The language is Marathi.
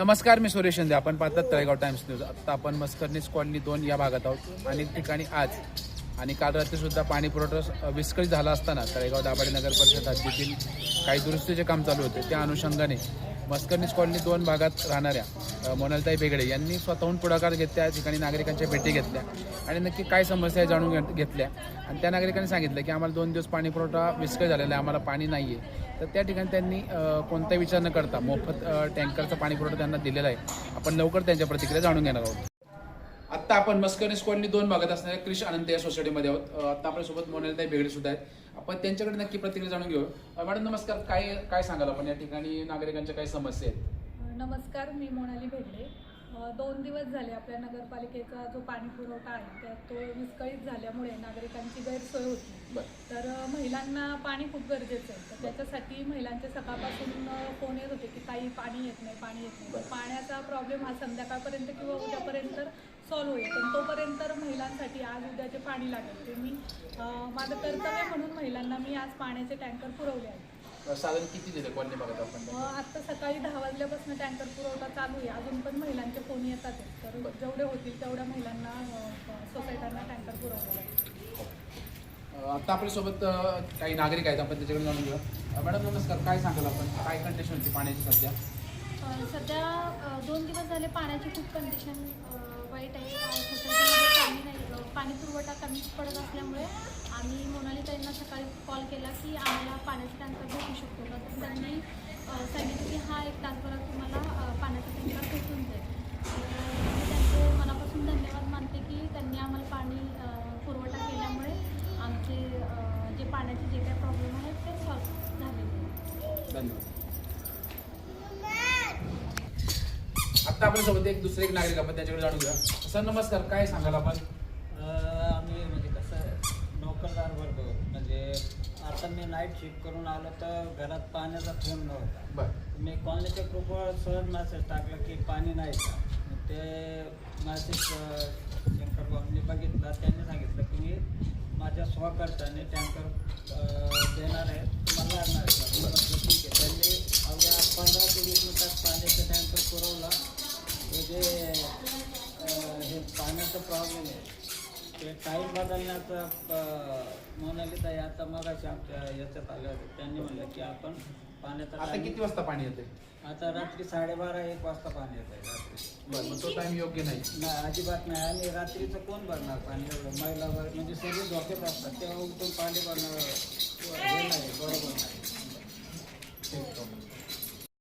नमस्कार मी सुरेश शिंदे. आपण पाहतात तळेगाव टाइम्स न्यूज. आता आपण मस्करनीस कॉलनी दोन या भागात आहोत. अनेक ठिकाणी आज आणि काल रात्री सुद्धा पाणी पुरवठा विस्कळीत झाला असताना तळेगाव दाभाडे नगर परिषद हद्दीतील काही दुरुस्तीचे काम चालू होते. त्या अनुषंगाने मस्करनीस कॉलनी दोन भागात राहणाऱ्या मोनालताई बेगडे यांनी स्वतःहून पुढाकार घेत त्या ठिकाणी नागरिकांच्या भेटी घेतल्या. आणि नक्की काय समस्या आहे जाणून घेत- घेतल्या. आणि त्या नागरिकांनी सांगितलं की आम्हाला दोन दिवस पाणी पुरवठा विस्कळ झालेला आहे आम्हाला पाणी नाही आहे तर त्या ठिकाणी त्यांनी कोणताही विचार न करता मोफत टँकरचा पाणी पुरवठा त्यांना दिलेला आहे. आपण लवकर त्यांच्या प्रतिक्रिया जाणून घेणार आहोत. आता आपण मस्करी स्क्वॉडनी दोन भागात असणाऱ्या क्रिश आनंद या सोसायटीमध्ये आहोत. अ, आता आपल्यासोबत मोनालीताई बेगडे सुद्धा आहेत. आपण त्यांच्याकडे नक्की प्रतिक्रिया जाणून घेऊ मॅडम नमस्कार. काय काय सांगाल आपण? या ठिकाणी नागरिकांच्या काय समस्या आहेत. नमस्कार. मी मोनाली भेगडे दोन दिवस झाले आपल्या नगरपालिकेचा जो पाणी पुरवठा आहे त्यात तो विस्कळीत झाल्यामुळे नागरिकांची गैरसोय होती. तर महिलांना पाणी खूप गरजेचं आहे. तर त्याच्यासाठी महिलांचे सकाळपासून फोन येत होते की काही पाणी येत नाही पाणी येत नाही. तर पाण्याचा प्रॉब्लेम हा संध्याकाळपर्यंत किंवा उद्यापर्यंत सॉल्व्ह होईल. पण तोपर्यंत महिलांसाठी आज उद्याचे पाणी लागेल. ते मी माझं कर्तव्य म्हणून महिलांना मी आज पाण्याचे टँकर पुरवले आहेत. साधारण किती दिले कॉलनी भागात आपण? अ, आत्ता सकाळी दहा वाजल्यापासून टँकर पुरवठा चालू आहे. अजून पण महिलांचे फोन येतात आहेत. तर जेवढे होतील तेवढ्या महिलांना सोसायट्यांना टँकर पुरवलेला आहे आता आपल्यासोबत काही नागरिक आहेत. आपण त्याच्याकडे जाणून घेऊ अ, मॅडम नमस्कार. काय सांगाल आपण? काय कंडिशन होती पाण्याची सध्या? सध्या दोन दिवस झाले पाण्याची खूप कंडिशन वाईट आहे पाणी नाही. पाणी पुरवठा कमी पडत असल्यामुळे आम्ही मोनालीताईंना सकाळी कॉल केला की आम्हाला पाण्याचा टँकर भेटू शकतो का तर त्यांनी सांगितलं की हा एक तासभरात तुम्हाला पाण्याचा टँकर भेटून जाईल. तर मी त्यांचे मनापासून धन्यवाद मानते की त्यांनी आम्हाला पाणी पुरवठा केल्यामुळे आमचे जे पाण्याचे जे काही प्रॉब्लेम आहेत ते सॉल्व झालेले धन्यवाद. आता आपल्यासोबत एक दुसरे एक नागरिक आपण त्याच्याकडे जाणून घेऊया. सर नमस्कार. काय सांगाल आपण? आम्ही म्हणजे कसं नोकरदार वर्ग म्हणजे आता मी नाईट शिफ्ट करून आलो तर घरात पाण्याचा थेंब नव्हता. बरं. मी कॉलनीच्या ग्रुपवर सहज मेसेज टाकला की पाणी नाही का? मग ते मेसेज शंकर भाऊंनी बघितला. त्यांनी सांगितलं की मी माझ्या स्वखर्चाने टँकर देणार जे हे पाण्याचा प्रॉब्लेम आहे ते टाईम बदलण्याचा म्हणाली ताई आता मगाशी आमच्या याच्यात आलं होतं त्यांनी म्हणलं की आपण पाण्याचा आता किती वाजता पाणी येते आता रात्री साडेबारा एक वाजता पाणी येत आहे रात्री. बरं मग तो टाइम योग्य नाही. नाही अजिबात नाही. आणि रात्रीचं कोण भरणार पाणी? एवढं महिला वर्ग म्हणजे सगळे धोक्यात असतात. तेव्हा उठून पाणी भरणं हे नाही बरोबर नाही.